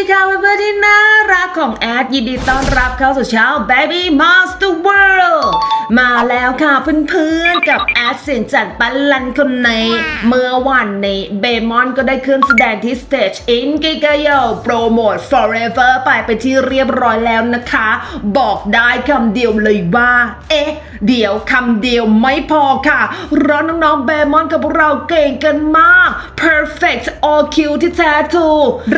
ดีค่ะเพื่อนๆที่น่ารักของแอดยินดีต้อนรับเข้าสู่ช่อง Baby Monster World มาแล้วค่ะเพื่อนๆกับแอดเสียงจัดปันลันคนในเมื่อวันนี้เบมอนก็ได้ขึ้นแสดงที่สเตจอินกิกายโปรโมท Forever ไปไปที่เรียบร้อยแล้วนะคะ บอกได้คำเดียวเลยว่า เอ๊ะ เดี๋ยวคำเดียวไม่พอค่ะเพราะน้องๆเบมอนกับพวกเราเก่งกันมาก perfect all Q ที่แท้ถู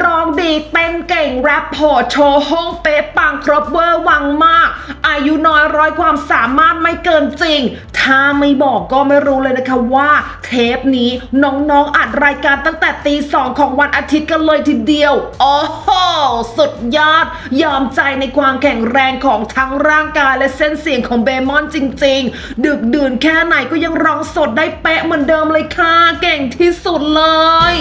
ร้องดีเต้นเก่งแรปโหดโชว์ห้องเป๊ะปังครบเวอร์วังมาก อายุน้อยร้อยความสามารถไม่เกินจริง ถ้าไม่บอกก็ไม่รู้เลยนะคะว่า เทปนี้น้องๆอัดรายการตั้งแต่ตีสองของวันอาทิตย์กันเลยทีเดียว โอ้โห สุดยอด ยอมใจในความแข็งแรงของทั้งร่างกายและเส้นเสียงของเบมอนจริง ๆ ดึกดื่นแค่ไหนก็ยังร้องสดได้เป๊ะเหมือนเดิมเลยค่ะ เก่งที่สุดเลย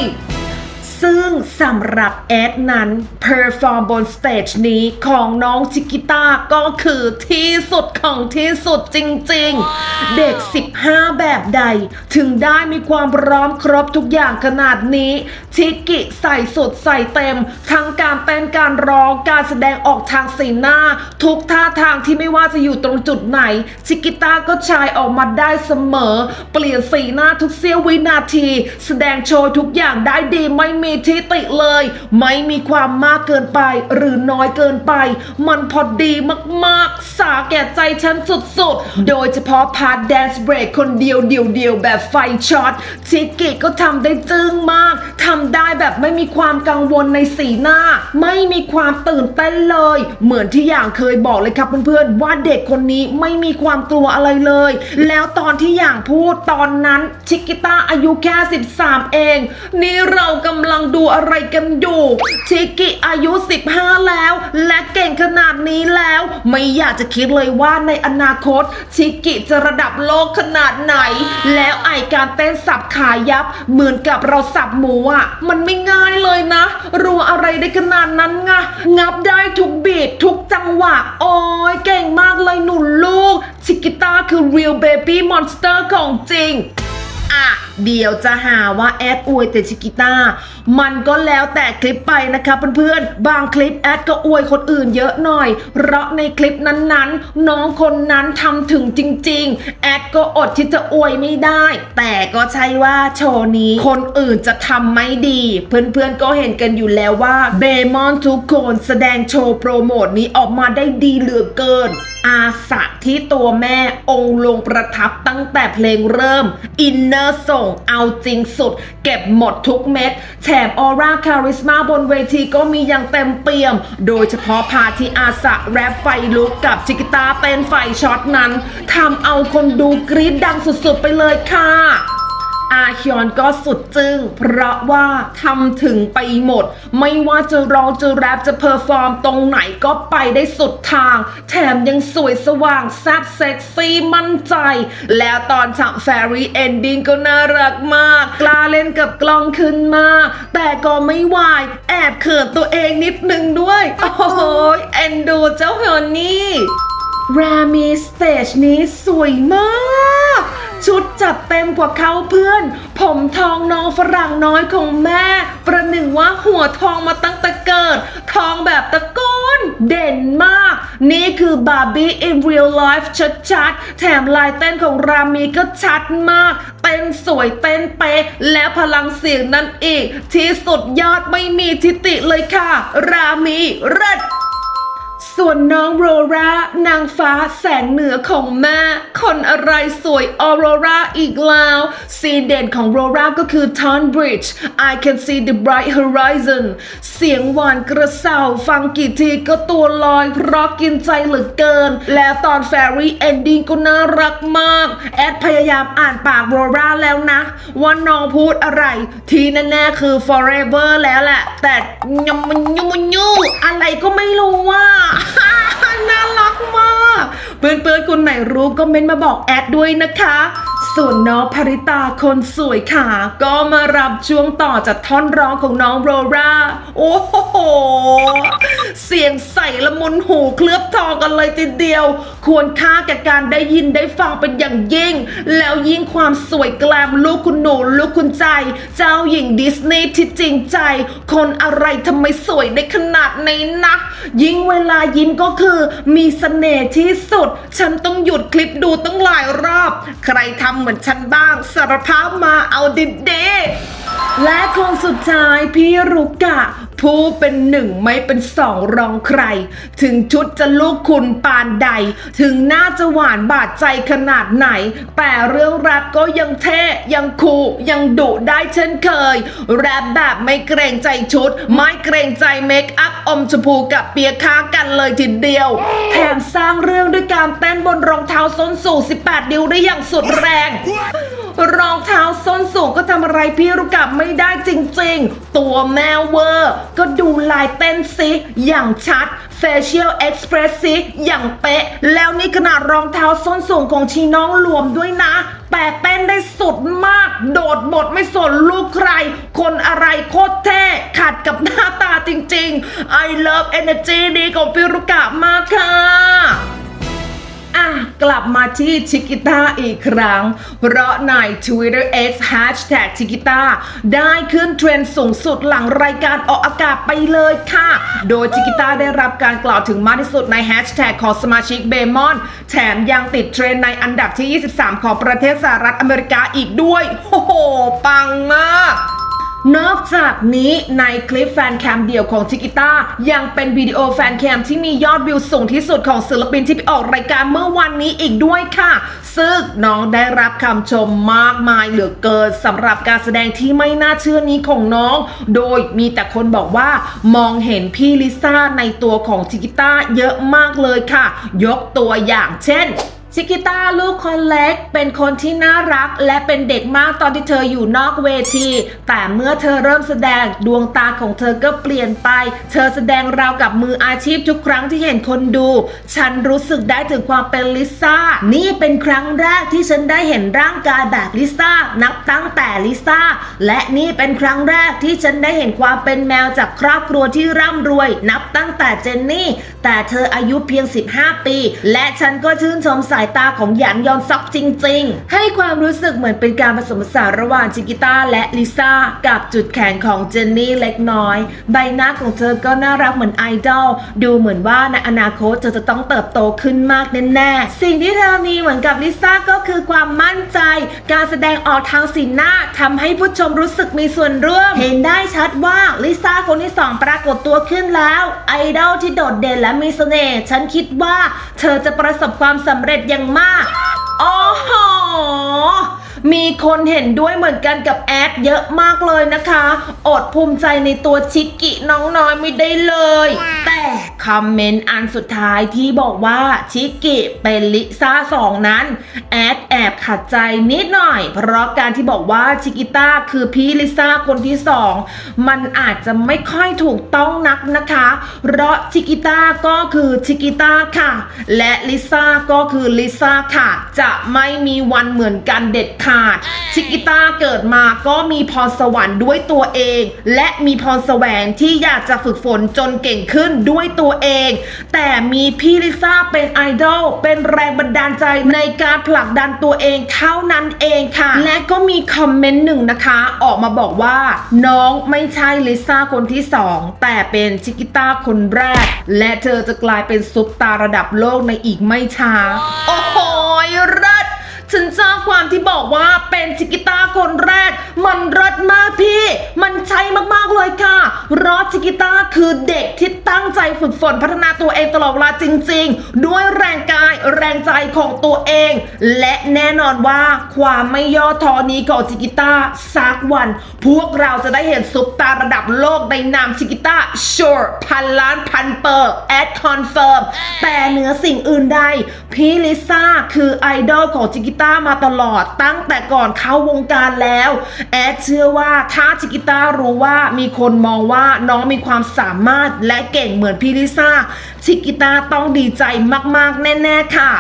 ซึ่งสำหรับแอดนั้นเพอร์ฟอร์มบนสเตจนี้ของน้องชิกิต้าก็คือที่สุดของที่สุดจริงๆ เด็ก 15 แบบใด ถึงได้มีความพร้อมครบทุกอย่างขนาดนี้ ชิกิใส่สุดใส่เต็ม ทั้งการเต้นการร้องการแสดงออกทางสีหน้า ทุกท่าทางที่ไม่ว่าจะอยู่ตรงจุดไหน ชิกิต้าก็ชายออกมาได้เสมอ เปลี่ยนสีหน้าทุกเสี้ยววินาที แสดงโชว์ทุกอย่างได้ดีไม่มีทิติเลย ไม่มีความมากเกินไป หรือน้อยเกินไป มันพอดีมากๆ สาแก่ใจฉันสุดๆ โดยเฉพาะพาร์ทแดนซ์เบรกคนเดียวเดียวๆแบบไฟช็อตชิกิก็ทำได้จึ้งมากทำได้แบบไม่มีความกังวลในสีหน้า ไม่มีความตื่นเต้นเลย เหมือนที่อย่างเคยบอกเลยครับเพื่อนๆว่าเด็กคนนี้ไม่มีความกลัวอะไรเลย แล้วตอนที่อย่างพูดตอนนั้นชิกิต้าอายุแค่ 13 เอง นี่เรากำลังดูอะไรกันอยู่ชิกิอายุ 15 แล้ว และเก่งขนาดนี้แล้ว ไม่อยากจะคิดเลยว่าในอนาคต ชิกิจะระดับโลกขนาดไหน แล้วไอการเต้นสับขายับ เหมือนกับเราสับหมูอะ มันไม่ง่ายเลยนะรัวอะไรได้ขนาดนั้นไงงับได้ทุกบีททุกจังหวะ โอ้ยเก่งมากเลยหนุนลูก ชิกิต้าคือ real baby monster ของจริง อะเดี๋ยวจะหาว่าแอดอวยแต่ชิกิต้า มันก็แล้วแต่คลิปไปนะคะเพื่อนๆ บางคลิปแอดก็อวยคนอื่นเยอะหน่อย เพราะในคลิปนั้นๆ น้องคนนั้นทำถึงจริง ๆ แอดก็อดที่จะอวยไม่ได้ แต่ก็ใช่ว่าโชว์นี้ คนอื่นจะทำไม่ดี เพื่อนๆก็เห็นกันอยู่แล้วว่าเบมอนทุกคนแสดงโชว์โปรโมทนี้ออกมาได้ดีเหลือเกิน อาสะที่ตัวแม่องค์ลงประทับตั้งแต่เพลงเริ่มอินเนอร์โส่งเอาจริงสุด เก็บหมดทุกเม็ดแถมออร่าคาริสมาบนเวทีก็มีอย่างเต็มเปี่ยม โดยเฉพาะพาร์ทที่อาสะแรปไฟลุกกับจิกิตาเต้นไฟช็อตนั้นทำเอาคนดูกรี๊ดดังสุดๆไปเลยค่ะ อาฮยอนก็สุดจึง้งเพราะว่าทำถึงไปหมด ไม่ว่าจะร้องจะแรปจะเพอร์ฟอร์มตรงไหนก็ไปได้สุดทาง แถมยังสวยสว่างแซ่บเซ็กซี่มั่นใจ แล้วตอนฉากแฟรี่เอนดิ้งก็น่ารักมาก กล้าเล่นกับกล้องขึ้นมา แต่ก็ไม่วายแอบเขินตัวเองนิดนึงด้วย โอ้โหเอ็นดูเจ้าฮอนนี่ รามีสเตจนี้สวยมาก ชุดจัดเต็มกว่าเขาเพื่อน ผมทองน้องฝรั่งน้อยของแม่ ประหนึ่งว่าหัวทองมาตั้งแต่เกิด ทองแบบตะโกนเด่นมาก นี่คือบาร์บี้ in real life ชัดๆ แถมลายเต้นของรามีก็ชัดมาก เต้นสวยเต้นเป๊ะ และพลังเสียงนั่นอีก ที่สุดยอดไม่มีทิติเลยค่ะ รามีเลิศ ส่วนน้องโรรานางฟ้าแสงเหนือของแม่ คนอะไรสวยออโรราอีกแล้ว ซีนเด่นของโรราก็คือ Ton Bridge I can see the bright horizon เสียงหวานกระเซาฟังกี่ทีก็ตัวลอย เพราะกินใจเหลือเกิน แล้วตอน Fairy Ending ก็น่ารักมาก แอดพยายามอ่านปากโรราแล้วนะ ว่าน้องพูดอะไร ทีแน่ๆคือ forever แล้วแหละ แต่ยมยุมยุอะไรก็ไม่รู้ว่า เพื่อนๆคนไหนรู้ก็เม้นมาบอกแอดด้วยนะคะ ส่วนน้องภริตาคนสวยค่ะ ก็มารับช่วงต่อจากท่อนร้องของน้องโรราโอ้โห เสียงใสละมุนหูเคลือบทองกันเลยทีเดียว ควรค่าแก่การได้ยินได้ฟังเป็นอย่างยิ่ง แล้วยิ่งความสวยแกลมลูกคุณหนูลูกคุณใจ เจ้าหญิงดิสนีย์ที่จริงใจ คนอะไรทำไมสวยได้ขนาดนี้นะยิ่งเวลายิ้มก็คือมีเสน่ห์ที่สุด ฉันต้องหยุดคลิปดูตั้งหลายรอบ ใครทำเหมือนฉันบ้างสารภาพมาเอาดิเด และคนสุดท้ายพี่รุกะ ผู้เป็นหนึ่งไม่เป็นสองรองใคร ถึงชุดจะลูกคุณปานใด ถึงหน้าจะหวานบาดใจขนาดไหน แต่เรื่องแรปก็ยังเท่ยังคูยังดุได้เช่นเคย แรปแบบไม่เกรงใจชุด ไม่เกรงใจเมคอัพอมชมพูกับเปียค้ากันเลยทีเดียว แถมสร้างเรื่องด้วยการเต้นบนรองเท้าส้นสูง18 นิ้วได้อย่างสุดแรง รองเท้าส้นสูงก็ทำอะไรพี่รุกับไม่ได้จริงๆ ตัวแมวเวอร์ ก็ดูลายเต้นซิอย่างชัด facial express ซิอย่างเป๊ะ แล้วนี่ขนาดรองเท้าส้นสูงของชีน้องรวมด้วยนะ แต่เต้นได้สุดมาก โดดบทไม่สนลูกใคร คนอะไรโคตรเท่ขัดกับหน้าตาจริงๆ I love energy นี้ของพี่รุกะมากค่ะ อะกลับมาที่ชิกิต้าอีกครั้ง เพราะใน Twitter X Hashtag ชิกิต้าได้ขึ้นเทรนด์สูงสุดหลังรายการออกอากาศไปเลยค่ะ โดยชิกิต้าได้รับการกล่าวถึงมากที่สุดในแฮชแท็กของสมาชิกเบมอน แถมยังติดเทรนด์ในอันดับที่ 23 ของประเทศสหรัฐอเมริกาอีกด้วย โอ้โห ปังมาก นอกจากนี้ในคลิปแฟนแคมเดี่ยวของชิกิต้ายังเป็นวิดีโอแฟนแคมที่มียอดวิวสูงที่สุดของศิลปินที่ไปออกรายการเมื่อวันนี้อีกด้วยค่ะ ซึ่งน้องได้รับคำชมมากมายเหลือเกินสำหรับการแสดงที่ไม่น่าเชื่อนี้ของน้อง โดยมีแต่คนบอกว่ามองเห็นพี่ลิซ่าในตัวของชิกิต้าเยอะมากเลยค่ะ ยกตัวอย่างเช่น ชิกิต้าลูกคนเล็กเป็นคนที่น่ารักและเป็นเด็กมากตอนที่เธออยู่นอกเวที แต่เมื่อเธอเริ่มแสดงดวงตาของเธอก็เปลี่ยนไป เธอแสดงราวกับมืออาชีพทุกครั้งที่เห็นคนดู ฉันรู้สึกได้ถึงความเป็นลิซ่า นี่เป็นครั้งแรกที่ฉันได้เห็นร่างกายแบบลิซ่านับตั้งแต่ลิซ่าและนี่เป็นครั้งแรกที่ฉันได้เห็นความเป็นแมวจากครอบครัวที่ร่ำรวย นับตั้งแต่เจนนี่ แต่เธออายุเพียง 15 ปี และฉันก็ชื่นชมสายตาของหยางยอนซอกจริง ๆ ให้ความรู้สึกเหมือนเป็นการผสมผสานระหว่างชิกิต้าและลิซ่ากับจุดแข็งของเจนนี่เล็กน้อย ใบหน้าของเธอก็น่ารักเหมือนไอดอลดูเหมือนว่าในอนาคตเธอจะต้องเติบโตขึ้นมากแน่ๆสิ่งที่เธอมีเหมือนกับลิซ่าก็คือความมั่นใจ การแสดงออกทางสีหน้าทำให้ผู้ชมรู้สึกมีส่วนร่วม เห็นได้ชัดว่าลิซ่าคนที่สองปรากฏตัวขึ้นแล้ว ไอดอลที่โดดเด่นและมีเสน่ห์ ฉันคิดว่าเธอจะประสบความสำเร็จอย่างมาก โอ้โห มีคนเห็นด้วยเหมือนกันกับแอดเยอะมากเลยนะคะ อดภูมิใจในตัวชิกกิน้องน้อยไม่ได้เลย แต่ คอมเมนต์อันสุดท้ายที่บอกว่าชิกกิเป็นลิซ่าสองนั้น แอดแอบขัดใจนิดหน่อย เพราะการที่บอกว่าชิกิต้าคือพี่ลิซ่าคนที่สองมันอาจจะไม่ค่อยถูกต้องนักนะคะ เพราะชิกิต้าก็คือชิกิต้าค่ะ และลิซ่าก็คือลิซ่าค่ะ จะไม่มีวันเหมือนกันเด็ดขาด ชิกิต้าเกิดมาก็มีพรสวรรค์ด้วยตัวเอง และมีพรแสวงที่อยากจะฝึกฝนจนเก่งขึ้นด้วยตัวเอง แต่มีพี่ลิซ่าเป็นไอดอลเป็นแรงบันดาลใจในการผลักดันตัวเองเท่านั้นเองค่ะ และก็มีคอมเมนต์หนึ่งนะคะ ออกมาบอกว่า น้องไม่ใช่ลิซ่าคนที่สองแต่เป็นชิกิต้าคนแรก และเธอจะกลายเป็นซุปตาระดับโลกในอีกไม่ช้า โอ้โหเลิ ฉันชอบความที่บอกว่าเป็นชิกิต้าคนแรก มันเลิศมากพี่ มันใช่มากๆเลยค่ะราะชิกิต้าคือเด็กที่ตั้งใจฝึกฝนพัฒนาตัวเองตลอดเวลาจริง ๆ ด้วยแรงกายแรงใจของตัวเอง และแน่นอนว่าความไม่ย่อท้อนี้ของชิกิต้าสักวัน พวกเราจะได้เห็นซุปตาระดับโลกในนามชิกิต้า sure พันล้านพันเปอร์ at confirm แต่เหนือสิ่งอื่นใดพี่ลิซ่าคือไอดอลของชิกิต้ามาตลอดตั้งแต่ก่อนเข้าวงการแล้ว แอดเชื่อว่าถ้าชิกิต้ารู้ว่ามีคนมองว่าน้องมีความสามารถและเก่งเหมือนพี่ลิซ่าชิกิต้าต้องดีใจมากๆ แน่ ๆ ค่ะ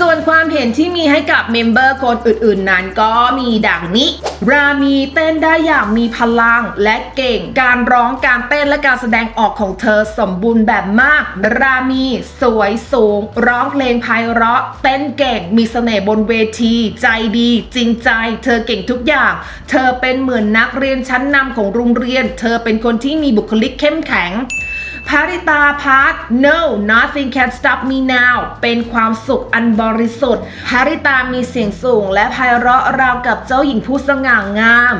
ส่วนความเห็นที่มีให้กับเมมเบอร์คนอื่นๆ นั้นก็มีดังนี้ รามีเต้นได้อย่างมีพลังและเก่ง การร้องการเต้นและการแสดงออกของเธอสมบูรณ์แบบมาก รามีสวยสูง ร้องเพลงไพเราะ เต้นเก่ง มีเสน่ห์บนเวที ใจดี จริงใจ เธอเก่งทุกอย่าง เธอเป็นเหมือนนักเรียนชั้นนำของโรงเรียน เธอเป็นคนที่มีบุคลิกเข้มแข็ง ภาริตาพาร์ท no nothing can stop me now เป็นความสุขอันบริสุทธิ์ภาริตามีเสียงสูงและไพเราะราวกับเจ้าหญิงผู้สง่างาม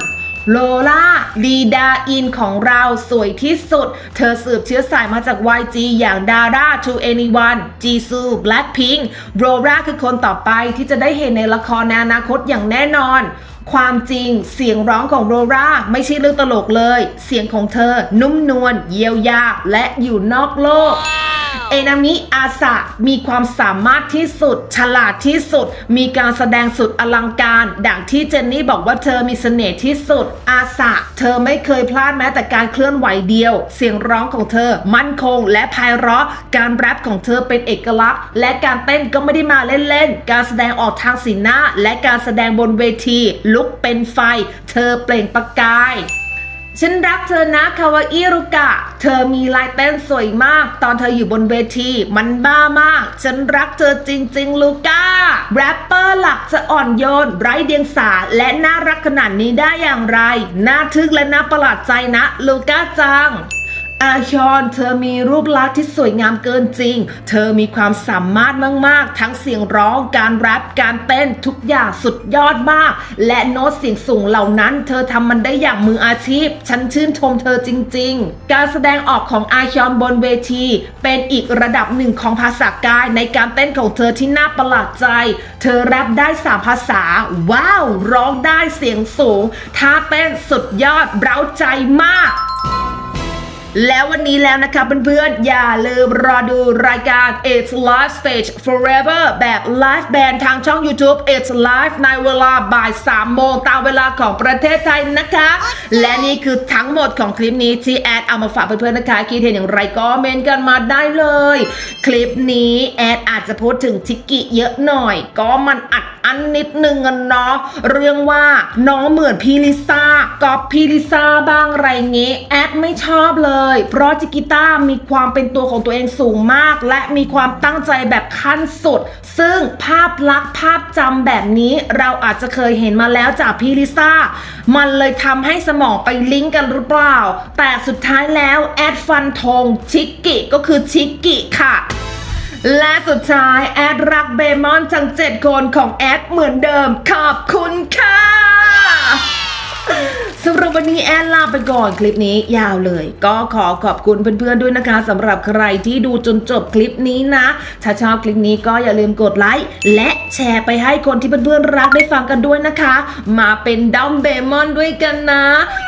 โลล่าลีดาอินของเราสวยที่สุด เธอสืบเชื้อสายมาจาก YG อย่างดาร่า To Anyone จีซู Blackpink โรราคือคนต่อไปที่จะได้เห็นในละครในอนาคตอย่างแน่นอน ความจริงเสียงร้องของโรราไม่ใช่เรื่องตลกเลย เสียงของเธอนุ่มนวลเยียวยาและอยู่นอกโลก เอนามิอาสะมีความสามารถที่สุด ฉลาดที่สุด มีการแสดงสุดอลังการ ดังที่เจนนี่บอกว่าเธอมีเสน่ห์ที่สุด อาสะเธอไม่เคยพลาดแม้แต่การเคลื่อนไหวเดียว เสียงร้องของเธอ มั่นคงและไพเราะ การแรปของเธอเป็นเอกลักษณ์ และการเต้นก็ไม่ได้มาเล่นๆ การแสดงออกทางสีหน้า และการแสดงบนเวที ลุกเป็นไฟ เธอเปล่งประกาย ฉันรักเธอนะคาวาอิรุกะ เธอมีลายเต้นสวยมาก ตอนเธออยู่บนเวที มันบ้ามาก ฉันรักเธอจริง ๆ ลูก้าแรปเปอร์หลักจะอ่อนโยน ไร้เดียงสาและน่ารักขนาดนี้ได้อย่างไร น่าทึ่งและน่าประหลาดใจนะ ลูก้าจัง อาชอนเธอมีรูปลักษณ์ที่สวยงามเกินจริง เธอมีความสามารถมาก ๆ ทั้งเสียงร้อง การแรป การเต้นทุกอย่างสุดยอดมาก และโน้ตเสียงสูงเหล่านั้น เธอทำมันได้อย่างมืออาชีพ ฉันชื่นชมเธอจริง ๆ การแสดงออกของอาชอนบนเวที เป็นอีกระดับหนึ่งของภาษากายในการเต้นของเธอที่น่าประหลาดใจ เธอแรปได้สามภาษา ว้าว ร้องได้เสียงสูง ท่าเต้นสุดยอดเร้าใจมาก แล้ววันนี้แล้วนะคะเพื่อนๆ อย่าลืมรอดูรายการ It's Live Stage Forever แบบ Live Band ทางช่อง YouTube It's Live ในเวลาบ่าย 3 โมงตามเวลาของประเทศไทยนะคะ และนี่คือทั้งหมดของคลิปนี้ที่แอดเอามาฝากเพื่อนๆนะคะ คิดเห็นอย่างไรก็เมนกันมาได้เลย คลิปนี้แอดอาจจะพูดถึงทิกกิเยอะหน่อย ก็มันอัดอันนิดนึงกันเนาะเรื่องว่าน้องเหมือนพี่ลิซ่าก๊อปพี่ลิซ่าบ้างไรเงี้แอดไม่ชอบเลยเพราะจิกิต้ามีความเป็นตัวของตัวเองสูงมาก และมีความตั้งใจแบบขั้นสุด ซึ่งภาพลักษณ์ภาพจำแบบนี้เราอาจจะเคยเห็นมาแล้วจากพี่ลิซ่า มันเลยทำให้สมองไปลิงก์กันหรือเปล่า แต่สุดท้ายแล้วแอดฟันธงชิกกิก็คือชิกกิค่ะและสุดท้ายแอดรักเบมอนทั้งเจ็ดคนของแอดเหมือนเดิม ขอบคุณค่ะ สำหรับวันนี้แอดลาไปก่อนคลิปนี้ยาวเลย ก็ขอขอบคุณเพื่อนๆด้วยนะคะสำหรับใครที่ดูจนจบคลิปนี้นะ ถ้าชอบคลิปนี้ก็อย่าลืมกดไลค์และแชร์ไปให้คนที่เพื่อนๆรักได้ฟังกันด้วยนะคะ มาเป็นดัมเบมอนด้วยกันนะ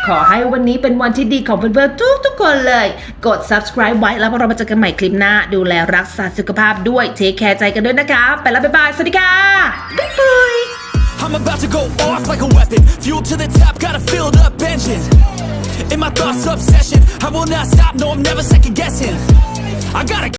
ขอให้วันนี้เป็นวันที่ดีของเพื่อนๆทุกๆคนเลย กด subscribe ไว้แล้วเรามาเจอกันใหม่คลิปหน้า ดูแลรักษาสุขภาพด้วยเทคแคร์ใจกันด้วยนะคะ ไปแล้วบ๊ายบายสวัสดีค่ะบ๊ายบาย I'm about to go off like a weapon. Fuel to the top, got a filled up engine. In my thoughts, obsession. I will not stop, no, I'm never second guessing. I gotta